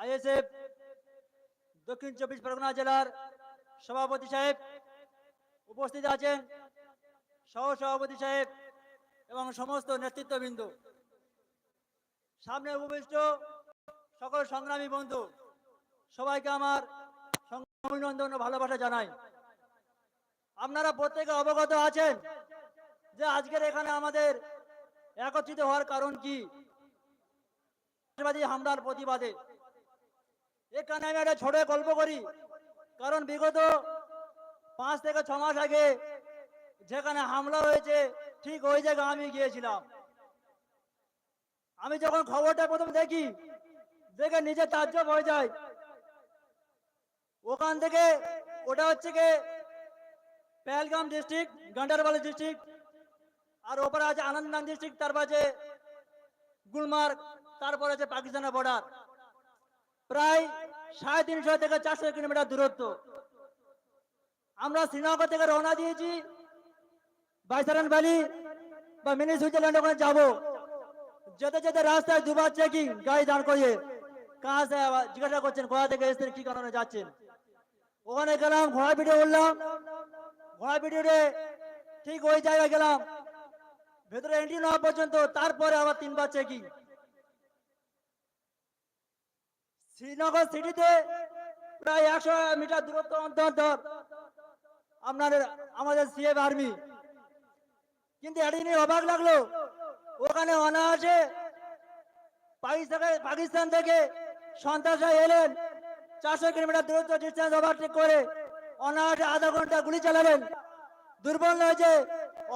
ISF দক্ষিণ চব্বিশ পরগনা জেলার সভাপতি সাহেব উপস্থিত আছেন। সহ সভাপতি সাহেব এবং সমস্ত নেতৃত্ববৃন্দ। সামনে উপবিষ্ট সকল সংগ্রামী বন্ধু, সবাইকে আমার অভিনন্দন ও ভালোবাসা জানাই। আপনারা প্রত্যেকে অবগত আছেন যে আজকের এখানে আমাদের একত্রিত হওয়ার কারণ কি? হামলার প্রতিবাদে এখানে আমি একটা ছোট গল্প করি। কারণ বিগত পাঁচ থেকে ছ মাস আগে যেখানে হামলা হয়েছে, ঠিক ওই জায়গায় আমি গিয়েছিলাম। আমি যখন খবরটা প্রথম দেখি, দেখে নিজে তাজ্জব হয়ে যায়। ওখান থেকে ওটা হচ্ছে কি, পেহেলগাম ডিস্ট্রিক্ট, গান্ডারবালি ডিস্ট্রিক্ট, আর ওপরে আছে আনন্দনাগ ডিস্ট্রিক্ট, তারপর আছে গুলমার্গ, তারপর আছে পাকিস্তানের বর্ডার প্রায় সাড়ে তিনশো থেকে চারশো কিলোমিটার দূরত্ব। আমরা শ্রীনগর থেকে রওনা দিয়েছি। বাইসারান ভ্যালি বা মিনি সুইজারল্যান্ড ওখানে যাব। যেতে যেতে রাস্তায় দুবার চেকিং গাড়ি দাঁড় করিয়ে কাজ জিজ্ঞাসা করছেন, কোথা থেকে এসেছেন, কি কারণে যাচ্ছেন। ওখানে গেলাম ঘোড়া পিঠে উঠলাম। ঘোড়া পিঠে ঠিক ওই জায়গায় গেলাম। ভেতরে এন্ট্রি নেওয়া পর্যন্ত, তারপরে আবার তিনবার চেকিং শ্রীনগর সিটিতে প্রায় একশো মিটার দূরত্ব অন্তর অন্তর আপনার আমাদের সিএফ আর্মি কিন্তু একদিনই অবাক লাগল, ওখানে অনায়াসে পাকিস্তান পাকিস্তান থেকে সন্ত্রাসরা এলেন, চারশো কিলোমিটার দূরত্ব ডিস্টেন্স ওভারটেক করে অনায়াসে আধা ঘণ্টা গুলি চালালেন দুর্বল হয়েছে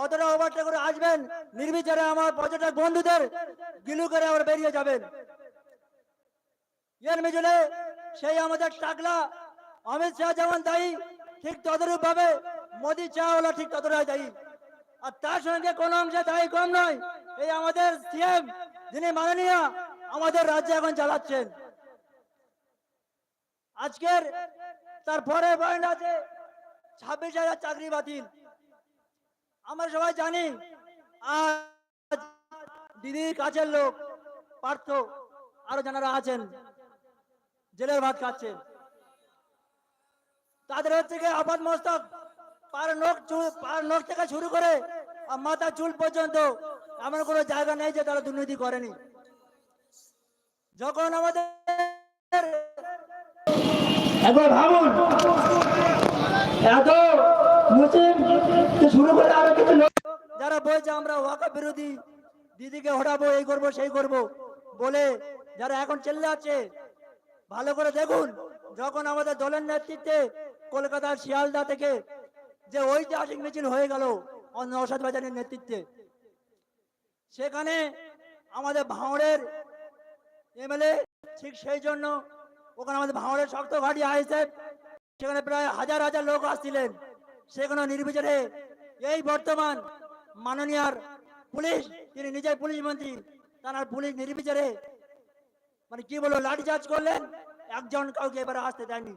অতটা ওভারটেক করে আসবেন, নির্বিচারে আমার পর্যটক বন্ধুদের গিলু করে আবার বেরিয়ে যাবেন। এর মিজলে, সেই আমাদের টাকলা, অমিত শাহ যেমন দায়ী, ঠিক তদরূপ ভাবে মোদী হলো ঠিক ততটাই দায়ী। আর তার সঙ্গে কোন অংশে দায়ী কম নয়, এই আমাদের সিএম, যিনি মাননীয়, আমাদের রাজ্যে এখন চালাচ্ছেন। আজকের তারপরে পয়েন্ট আছে, ছাব্বিশ হাজার চাকরি বাতিল। আমরা সবাই জানি, আজ দিদির কাছের লোক, পার্থ, আরও যারা আছেন জেলের ভাত খাচ্ছেন তাদের হচ্ছে কি আপাত মস্তক পার নখ চুল পার নখ থেকে শুরু করে আর মাথা চুল পর্যন্ত। এমন কোনো জায়গা নেই যে তারা দুর্নীতি করেনি। যখন আমাদের একবার ভাবুন এত মুসলিম শুরু করে আরও কিছু যারা বলছে আমরা ওয়াকা বিরোধী দিদিকে হটাবো এই করব সেই করব বলে যারা এখন চেল্লে আছে ভালো করে দেখুন, যখন আমাদের দলের নেতৃত্বে কলকাতার শিয়ালদা থেকে যে ঐতিহাসিক মিছিল হয়ে গেল বাজারের নেতৃত্বে, সেখানে আমাদের ভাঁড়ের এমএলএ ঠিক সেই জন্য ওখানে আমাদের ভাঁড়ের শক্ত ঘাটি আইসে সেখানে প্রায় হাজার হাজার লোক আসছিলেন। সেখানে নির্বিচারে এই বর্তমান মাননীয়ার পুলিশ, তিনি নিজের পুলিশ মন্ত্রী, তার পুলিশ নির্বিচারে মানে কি বলব লাঠিচার্জ করলেন, একজন কাউকে এবারে আসতে দেয়নি।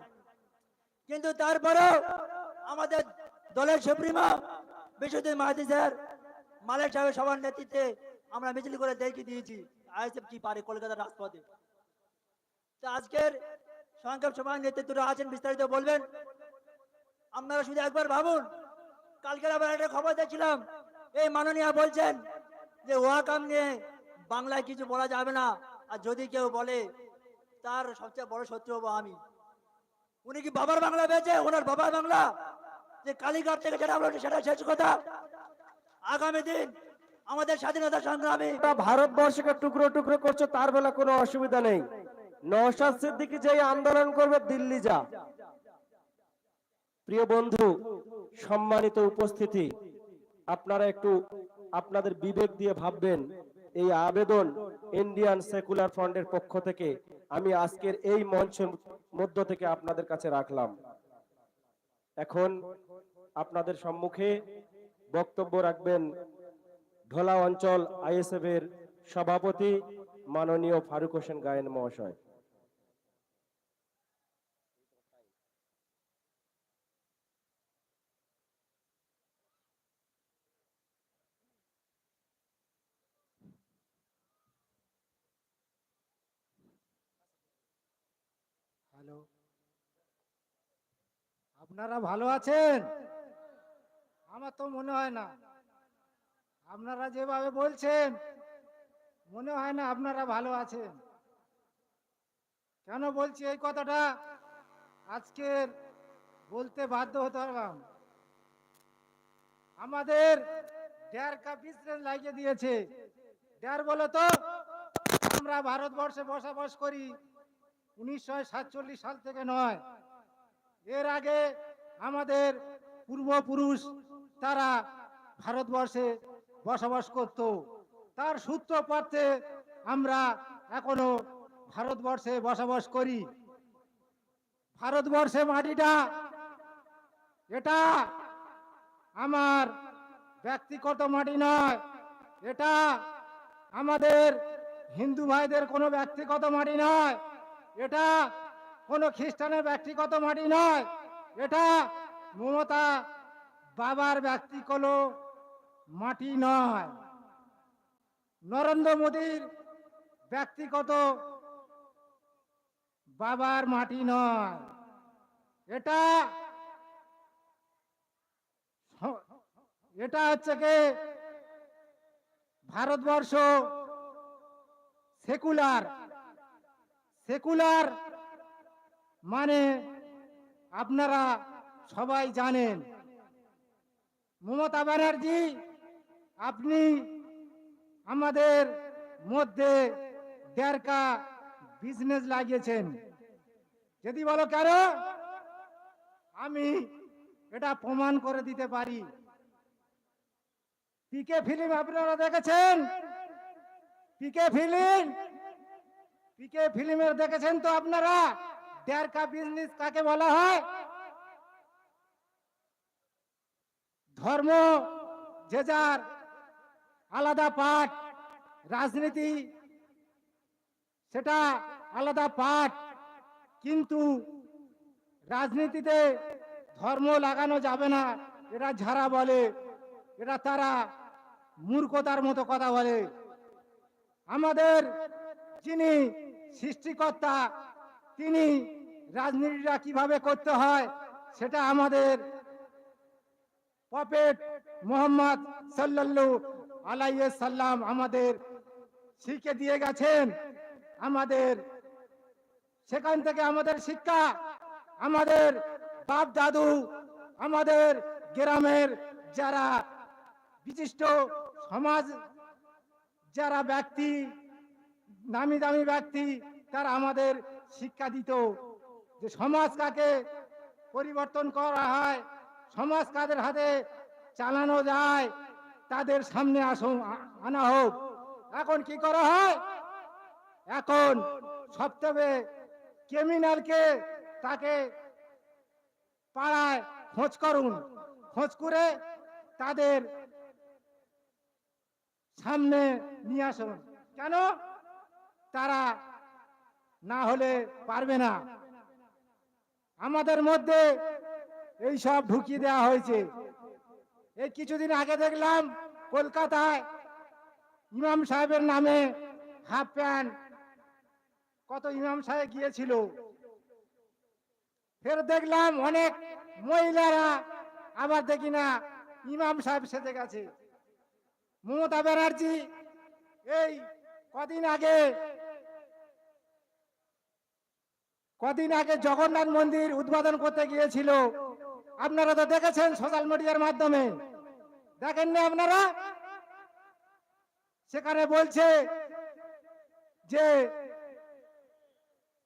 কিন্তু তারপরেও আমাদের দলের সুপ্রিমো, বিশ্বজিৎ মাহাতি স্যার, মালিক সাহেবের সবার নেতৃত্বে আমরা মিছিল করে দেখিয়ে দিয়েছি। আইএসএফ কি পারে কলকাতার রাজপথে? তো আজকের সংক্ষেপ সভার নেতৃত্বরা আছেন, বিস্তারিত বলবেন? আপনারা শুধু একবার ভাবুন, কালকের আবার একটা খবর দেখছিলাম, এই মাননীয় বলছেন যে ওয়াকাম নিয়ে বাংলায় কিছু বলা যাবে না। আর যদি কেউ বলে, তার সবচেয়ে বড় শত্রু হব আমি। উনি কি বাবার বাংলা পেয়েছে? ওনার বাবার বাংলা? যে কালীঘাট থেকে যেটা সেটা শেষ কথা। আগামী দিন আমাদের স্বাধীনতা সংগ্রামী ভারতবর্ষকে টুকরো টুকরো করছ, তার বেলা কোনো অসুবিধা নেই। নওশাদ সিদ্দিকী যেই আন্দোলন করবে, দিল্লি যা। প্রিয় বন্ধু, সম্মানিত উপস্থিতি, আপনারা একটু আপনাদের বিবেক দিয়ে ভাববেন এই আবেদন ইন্ডিয়ান সেকুলার ফ্রন্টের পক্ষ থেকে আমি আজকের এই মঞ্চের মধ্য থেকে আপনাদের কাছে রাখলাম। এখন আপনাদের সম্মুখে বক্তব্য রাখবেন ঢোলা অঞ্চল আইএসএফ এর সভাপতি মাননীয় ফারুক হোসেন গায়েন মহাশয়। হ্যালো আপনারা ভালো আছেন? আমার তো মনে হয় না। আপনারা যেভাবে বলছেন, মনে হয় না আপনারা ভালো আছেন। কেন বলছি এই কথাটা? আজকের বলতে বাধ্য হতে হলাম আমাদের ডেয়ার কাপ বিজনেস লাগিয়ে দিয়েছে। ডেয়ার বলো তো? আমরা ভারতবর্ষে বসবাস করি। উনিশশো সাতচল্লিশ সাল থেকে নয়। এর আগে আমাদের পূর্বপুরুষ তারা ভারতবর্ষে বসবাস করত। তার সূত্রপাতে আমরা এখনও ভারতবর্ষে বসবাস করি। ভারতবর্ষে মাটিটা, এটা আমার ব্যক্তিগত মাটি নয়, এটা আমাদের হিন্দু ভাইদের কোনো ব্যক্তিগত মাটি নয়। এটা কোনো খ্রিস্টানের ব্যক্তিগত মাটি নয়। এটা মমতা বাবার ব্যক্তিগত মাটি নয়। নরেন্দ্র মোদীর ব্যক্তিগত বাবার মাটি নয়। এটা এটা হচ্ছে কি? ভারতবর্ষ সেকুলার। সেকুলার মানে আপনারা সবাই জানেন। মমতা ব্যানার্জি, আপনি আমাদের মধ্যে দেড়কা বিজনেস লাগিয়েছেন। যদি বলো কেন? আমি এটা প্রমাণ করে দিতে পারি। পিকে ফিল্ম আপনারা দেখেছেন? পিকে ফিল্ম পিকে ফিল্মের দেখেছেন তো আপনারা? দেড়কা বিজনেস কাকে বলা হয়? ধর্ম, যে যার আলাদা পাঠ, রাজনীতি, সেটা আলাদা পাঠ। কিন্তু রাজনীতিতে ধর্ম লাগানো যাবে না, এরা ঝাড়া বলে, এরা তারা মূর্খতার মতো কথা বলে। আমাদের যিনি সৃষ্টিকর্তা, তিনি রাজনীতিটা কীভাবে করতে হয়, সেটা আমাদের পপেট মোহাম্মদ সাল্লাল্লাহু আলাইহি সাল্লাম আমাদের শিখে দিয়ে গেছেন। আমাদের, সেখান থেকে আমাদের শিক্ষা, আমাদের বাপ দাদু, আমাদের গ্রামের যারা বিশিষ্ট সমাজ, যারা ব্যক্তি নামি দামি ব্যক্তি, তারা আমাদের শিক্ষা দিত যে সমাজ কাকে পরিবর্তন করা হয়, সমাজ কাদের হাতে চালানো যায়, তাদের সামনে আসো আনা হোক। এখন কি করা হয়? এখন সপ্তাহে ক্রিমিনালকে তাকে পাড়ায় খোঁজ করুন। খোঁজ করে তাদের সামনে নিয়ে আসুন। কেন? তারা না হলে পারবে না। আমাদের মধ্যে এই সব ঢুকিয়ে দেওয়া হয়েছে। এই কিছুদিন আগে দেখলাম কলকাতায় ইমাম সাহেবের নামে হাফ প্যান্ট, কত ইমাম সাহেব গিয়েছিল। ফের দেখলাম অনেক মহিলারা, আবার দেখি না, ইমাম সাহেব সেজে গেছে। মমতা ব্যানার্জি, এই কদিন আগে কদিন আগে জগন্নাথ মন্দির উদ্বোধন করতে গিয়েছিল। আপনারা তো দেখেছেন সোশ্যাল মিডিয়ার মাধ্যমে। দেখেননি আপনারা? সেখানে বলছে যে,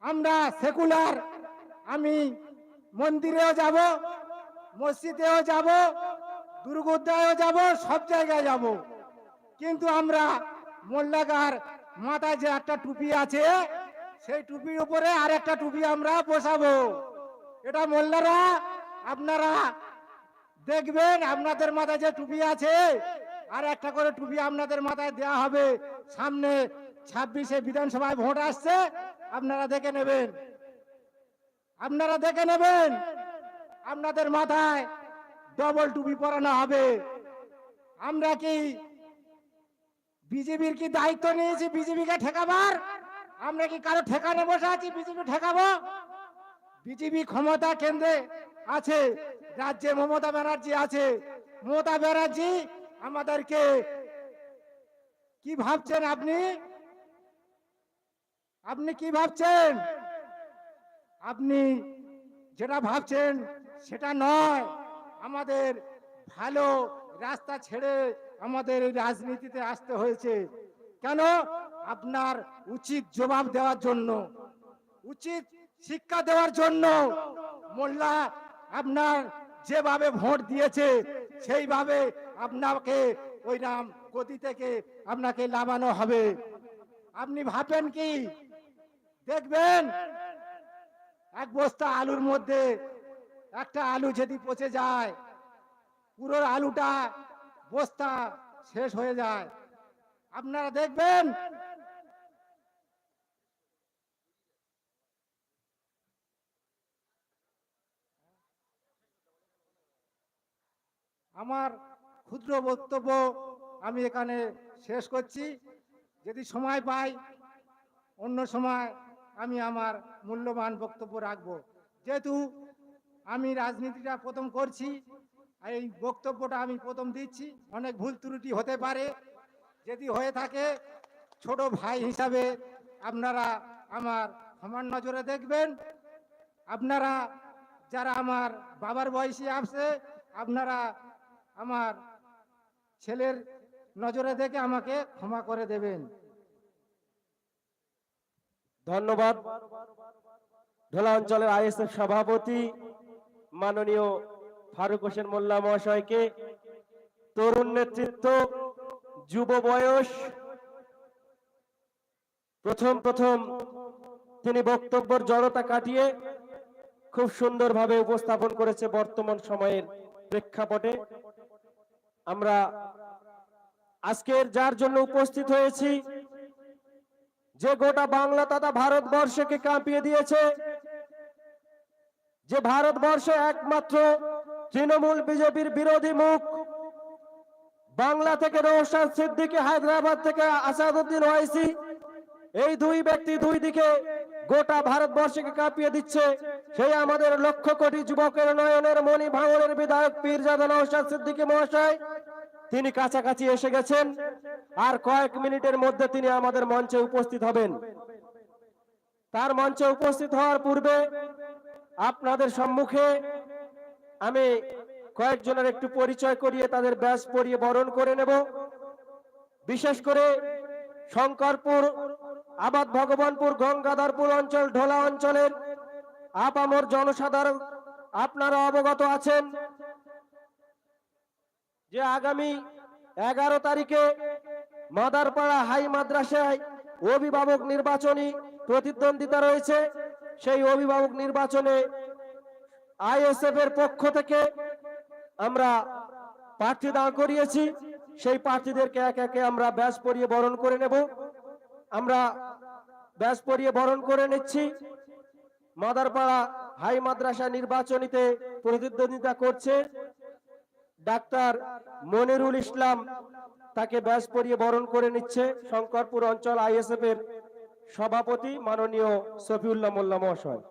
আমরা সেকুলার আমি মন্দিরেও যাব, মসজিদেও যাব দুর্গোদ্দায়ও যাব, সব জায়গায় যাব। কিন্তু আমরা মোল্লাগার মাথায় যে একটা টুপি আছে সেই টুপির উপরে আর একটা টুপি আমরা বসাবো। এটা মোল্লারা, আপনারা দেখবেন আপনাদের মাথায় যে টুপি আছে, আর একটা করে টুপি আপনাদের মাথায় দেয়া হবে। সামনে ছাব্বিশে বিধানসভায় ভোট আসছে, আপনারা দেখে নেবেন। আপনারা দেখে নেবেন, আপনাদের মাথায় ডবল টুপি পরানো হবে। আমরা কি বিজেপির কি দায়িত্ব নিয়েছি বিজেপিকে ঠেকাবার? আমরা কি কারও ঠেকানে বসে আছি? বিজেপি ঠেকাবো? বিজেপি ক্ষমতা কেন্দ্রে আছে, রাজ্যে মমতা ব্যানার্জি আছে। মমতা ব্যানার্জি, আমাদেরকে কি ভাবছেন আপনি? আপনি কি ভাবছেন? আপনি যেটা ভাবছেন সেটা নয়। আমাদের ভালো রাস্তা ছেড়ে আমাদের রাজনীতিতে আসতে হয়েছে। কেন? আপনার উচিত জবাব দেওয়ার জন্য, উচিত শিক্ষা দেওয়ার জন্য। মোল্লা আপনার যেভাবে ভোট দিয়েছে, সেইভাবে আপনাকে ওই নাম গতি থেকে আপনাকে লাভানো হবে। আপনি ভাবেন কি? দেখবেন, এক বস্তা আলুর মধ্যে একটা আলু যদি পচে যায়, পুরো আলুটা বস্তা শেষ হয়ে যায়। আপনারা দেখবেন আমার ক্ষুদ্র বক্তব্য আমি এখানে শেষ করছি। যদি সময় পাই, অন্য সময় আমি আমার মূল্যবান বক্তব্য রাখব। যেহেতু আমি রাজনীতিটা প্রথম করছি, এই বক্তব্যটা আমি প্রথম দিচ্ছি। অনেক ভুল ত্রুটি হতে পারে। যদি হয়ে থাকে, ছোট ভাই হিসাবে আপনারা আমার সমান নজরে দেখবেন। আপনারা যারা আমার বাবার বয়সী আসছে আপনারা আমার ছেলের নজরে দেখে আমাকে ক্ষমা করে দেবেন। ধন্যবাদ। ঢোলা অঞ্চলের আইএসএফ সভাপতি মাননীয় ফারুক হোসেন মোল্লা মহাশয়কে তরুণ নেতৃত্ব, যুব বয়স, প্রথম প্রথম তিনি বক্তব্যের জড়তা কাটিয়ে খুব সুন্দরভাবে উপস্থাপন করেছে বর্তমান সময়ের প্রেক্ষাপটে। আমরা আজকের যার জন্য উপস্থিত হয়েছি, যে গোটা বাংলা তথা ভারতবর্ষকে কাঁপিয়ে দিয়েছে, যে ভারতবর্ষে একমাত্র তৃণমূল বিজেপির বিরোধী মুখ, বাংলা থেকে রৌশাদ সিদ্দিকী হায়দ্রাবাদ থেকে আসাদুদ্দিন ওয়াইসি, এই দুই ব্যক্তি দুই দিকে গোটা ভারতবর্ষকে কাঁপিয়ে দিচ্ছে। সেই আমাদের লক্ষ কোটি যুবকের নয়নের মণি ভাঙনের বিধায়ক পীরজাদা নৌশাদ সিদ্দিকী মহাশয়। তিনি কাছাকাছি এসে গেছেন। আর কয়েক মিনিটের মধ্যে তিনি আমাদের মঞ্চে উপস্থিত হবেন। তার মঞ্চে উপস্থিত হওয়ার পূর্বে আপনাদের সম্মুখে আমি কয়েকজনের একটু পরিচয় করিয়ে তাদের ব্যাস পরিয়ে বরণ করে নেব। বিশেষ করে শঙ্করপুর আবাদ ভগবানপুর, গঙ্গাধরপুর অঞ্চল, ঢোলা অঞ্চলের আপামর জনসাধারণ, আপনারা অবগত আছেন যে আগামী এগারো তারিখে মাদারপাড়া হাই মাদ্রাসায় অভিভাবক নির্বাচনী প্রতিদ্বন্দ্বিতা রয়েছে। সেই অভিভাবক নির্বাচনে আইএসএফ এর পক্ষ থেকে আমরা প্রার্থী দাঁড় করিয়েছি। সেই প্রার্থীদেরকে এক একে আমরা ব্যাস পরিয়ে বরণ করে নেব। আমরা ব্যাস পরিয়ে বরণ করে নিচ্ছি। মাদারপাড়া হাই মাদ্রাসা নির্বাচনীতে প্রতিদ্বন্দ্বিতা করছে। ডাক্তার মনিরুল ইসলাম তাকে ব্যাস পরিয়ে বরণ করে নিচ্ছে শঙ্করপুর অঞ্চল আইএসএফ এর সভাপতি মাননীয় সফিউল্লাহ মোল্লা মহাশয়।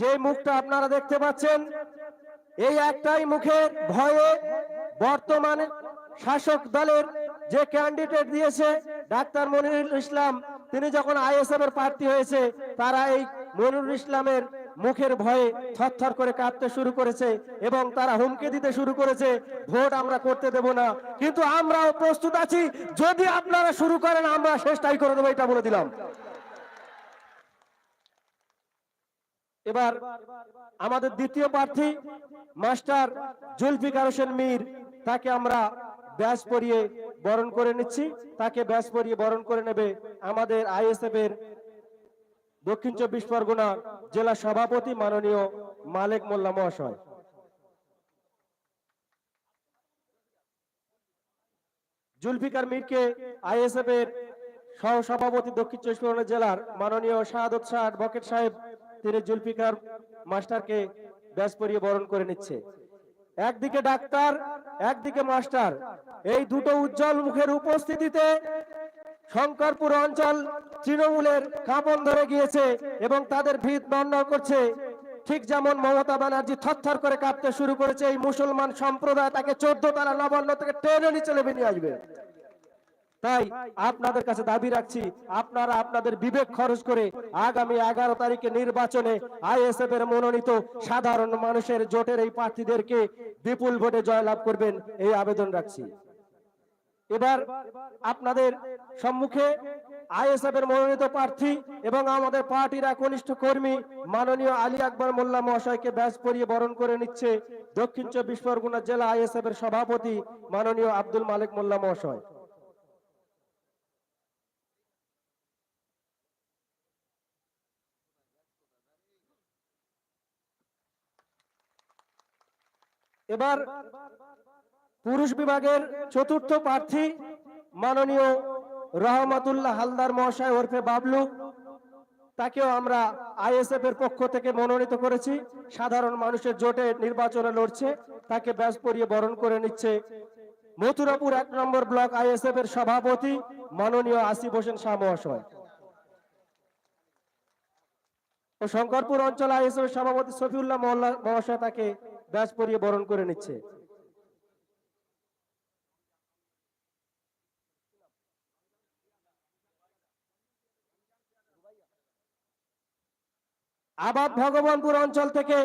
যে মুখটা আপনারা দেখতে পাচ্ছেন, এই একটাই মুখের ভয়ে বর্তমানে শাসক দলের যে ক্যান্ডিডেট দিয়েছে ডাক্তার মনিরুল ইসলাম, তিনি যখন আইএসএফ এর প্রার্থী হয়েছে, তারা এই মনিরুল ইসলামের মুখের ভয়ে থরথর করে কাঁদতে শুরু করেছে এবং তারা হুমকি দিতে শুরু করেছে, ভোট আমরা করতে দেব না। কিন্তু আমরাও প্রস্তুত আছি, যদি আপনারা শুরু করেন, আমরা শেষটাই করে দেবো, এটা বলে দিলাম। এবার আমাদের দ্বিতীয় প্রার্থী, মাস্টার জুলফিকার হোসেন মীর, তাকে আমরা ব্যাস পরিয়ে বরণ করে নিচ্ছি। তাকে ব্যাস পরিয়ে বরণ করে নেবে আমাদের আইএসএফ এর দক্ষিণ চব্বিশ পরগনা জেলা সভাপতি মাননীয় মালেক মোল্লা মহাশয়। জুলফিকার মীরকে আইএসএফ এর সহ সভাপতি দক্ষিণ চব্বিশ পরগনা জেলার মাননীয় শাহাদত শাহ অ্যাডভোকেট সাহেব তিনি জুলফিকার মাস্টারকে ব্যাস পরিয়ে বরণ করে নিচ্ছে। একদিকে ডাক্তার, একদিকে মাস্টার। এই দুটো উজ্জ্বল মুখের উপস্থিতিতে শঙ্করপুর অঞ্চল তৃণমূলের কাঁপন ধরে গিয়েছে এবং তাদের ভিত বন্ধ করছে। ঠিক যেমন মমতা ব্যানার্জি থরথর করে কাঁপতে শুরু করেছে, এই মুসলমান সম্প্রদায় তাকে চোদ্দ তারা নবান্ন থেকে ট্রেনে নেমে নিয়ে আসবে। তাই আপনাদের কাছে দাবি রাখছি, আপনারা আপনাদের বিবেক খরচ করে আগামী এগারো তারিখে নির্বাচনে আইএসএফ এর মনোনীত সাধারণ মানুষের জোটের এই প্রার্থীদেরকে বিপুল ভোটে জয়লাভ করবেন, এই আবেদন রাখছি। এবার আপনাদের সম্মুখে আইএসএফ এর মনোনীত প্রার্থী এবং আমাদের পার্টির একনিষ্ঠ কর্মী মাননীয় আলী আকবর মোল্লা মহাশয়কে ব্যাস পরিয়ে বরণ করে নিচ্ছে দক্ষিণ চব্বিশ পরগনা জেলা আইএসএফ এর সভাপতি মাননীয় আব্দুল মালিক মোল্লা মহাশয়। এবার পুরুষ বিভাগের চতুর্থ প্রার্থী মাননীয় রহমাতুল্লাহ হালদার মহাশয় ওরফে বাবলু। তাকেও আমরা আইএসএফ এর পক্ষ থেকে মনোনীত করেছি। সাধারণ মানুষের জোটে নির্বাচনে লড়ছে, তাকে ব্যাস পরিয়ে বরণ করে নিচ্ছে মথুরাপুর এক নম্বর ব্লক আইএসএফ এর সভাপতি মাননীয় আসিফ হোসেন শাহ মহাশয়। ও শঙ্করপুর অঞ্চল আইএসএফ এর সভাপতি সফিউল্লাহ মহাশয় তাকে ব্যাস পরিয়ে বরণ করে নিচ্ছে। আবাদ ভগবানপুর অঞ্চল থেকে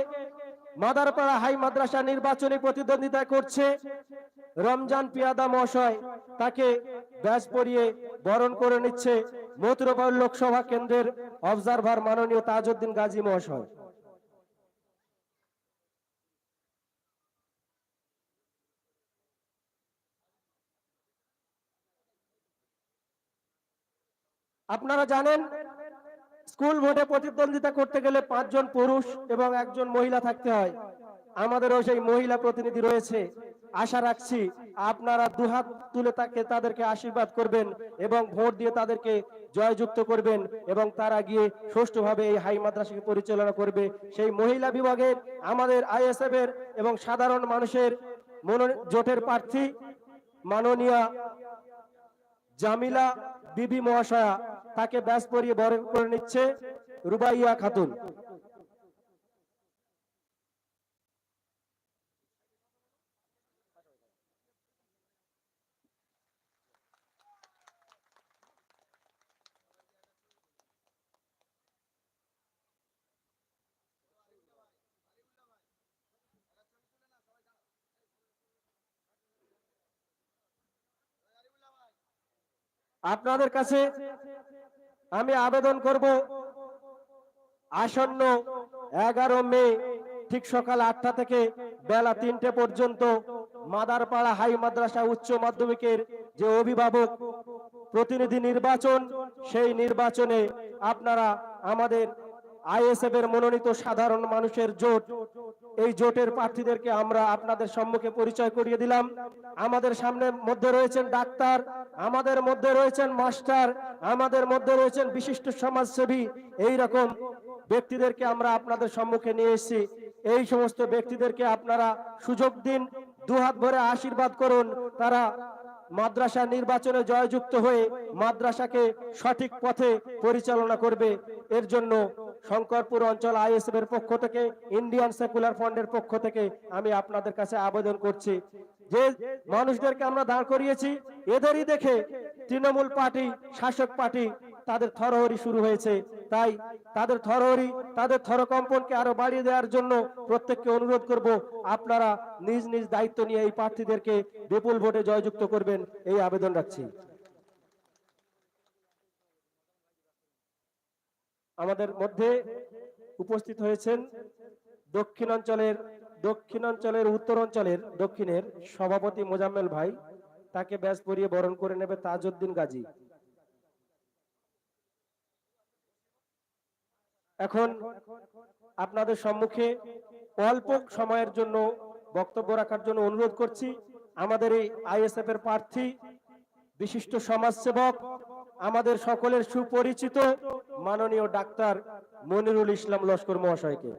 মাদারপাড়া হাই মাদ্রাসা নির্বাচনী প্রতিদ্বন্দ্বিতা করছে রমজান পিয়াদা মহাশয়। তাকে ব্যাস পরিয়ে বরণ করে নিচ্ছে মথুরাপাল লোকসভা কেন্দ্রের অবজারভার মাননীয় তাজউদ্দিন গাজী মহাশয়। আপনারা জানেন, স্কুল ভোটে প্রতিদ্বন্দ্বিতা করতে গেলে পাঁচজন পুরুষ এবং একজন মহিলা থাকতে হয়। আমাদেরও সেই মহিলা প্রতিনিধি রয়েছে। আশা রাখছি আপনারা দুহাত তুলে তাকে, তাদেরকে আশীর্বাদ করবেন এবং ভোট দিয়ে তাদেরকে জয়যুক্ত করবেন এবং তারা গিয়ে সুষ্ঠুভাবে এই হাই মাদ্রাসাকে পরিচালনা করবে। সেই মহিলা বিভাগের, আমাদের আইএসএফ এর এবং সাধারণ মানুষের মনো- জোটের প্রার্থী মাননীয়া জামিলা বিবি মহাশয়া তাকে ব্যাস পরিয়ে বরণ করে নিচ্ছে রুবাইয়া খাতুন। আপনাদের কাছে আমি আবেদন করব। আসন্ন এগারো মে, ঠিক সকাল আটটা থেকে বেলা তিনটে পর্যন্ত মাদারপাড়া হাই মাদ্রাসা উচ্চ মাধ্যমিকের যে অভিভাবক প্রতিনিধি নির্বাচন, সেই নির্বাচনে আপনারা আমাদের আইএসএফ এর মনোনীত সাধারণ মানুষের জোট। এই জোটের প্রার্থীদেরকে আমরা আপনাদের সম্মুখে পরিচয় করিয়ে দিলাম। আমাদের সামনে মধ্যে রয়েছেন ডাক্তার, আমাদের মধ্যে রয়েছেন মাস্টার, আমাদের মধ্যে রয়েছেন বিশিষ্ট সমাজসেবী। এই রকম ব্যক্তিদেরকে আমরা আপনাদের সম্মুখে নিয়ে এসেছি। এই সমস্ত ব্যক্তিদেরকে আপনারা সুযোগ দিন, দুহাত ভরে আশীর্বাদ করুন। তারা মাদ্রাসা নির্বাচনে জয়যুক্ত হয়ে মাদ্রাসাকে সঠিক পথে পরিচালনা করবে। এর জন্য শঙ্করপুর অঞ্চল আইএসএফ এর পক্ষ থেকে ইন্ডিয়ান সেকুলার ফান্ডের পক্ষ থেকে আমি আপনাদের কাছে আবেদন করছি। যে মানুষদেরকে আমরা দাঁড় করিয়েছি, এদেরই দেখে তৃণমূল পার্টি, শাসক পার্টি তাদের থরহরি শুরু হয়েছে। তাই তাদের থরহরি, তাদের থরকম্পনকে আরও বাড়িয়ে দেওয়ার জন্য প্রত্যেককে অনুরোধ করব, আপনারা নিজ নিজ দায়িত্ব নিয়ে এই প্রার্থীদেরকে বিপুল ভোটে জয়যুক্ত করবেন, এই আবেদন রাখছি। আমাদের মধ্যে উপস্থিত হয়েছেন দক্ষিণাঞ্চলের দক্ষিণাঞ্চলের, উত্তরাঞ্চলের, দক্ষিণের সভাপতি মোজাম্মেল ভাই। তাকে ব্যাস পরিয়ে বরণ করে নেবে তাজউদ্দিন গাজী। এখন আপনাদের সম্মুখে অল্প সময়ের জন্য বক্তব্য রাখার জন্য অনুরোধ করছি। আমাদের এই আইএসএফ এর প্রার্থী, বিশিষ্ট সমাজসেবক আমাদের সকলের সুপরিচিত মাননীয় ডাক্তার মনিরুল ইসলাম লস্কর মহাশয়কে।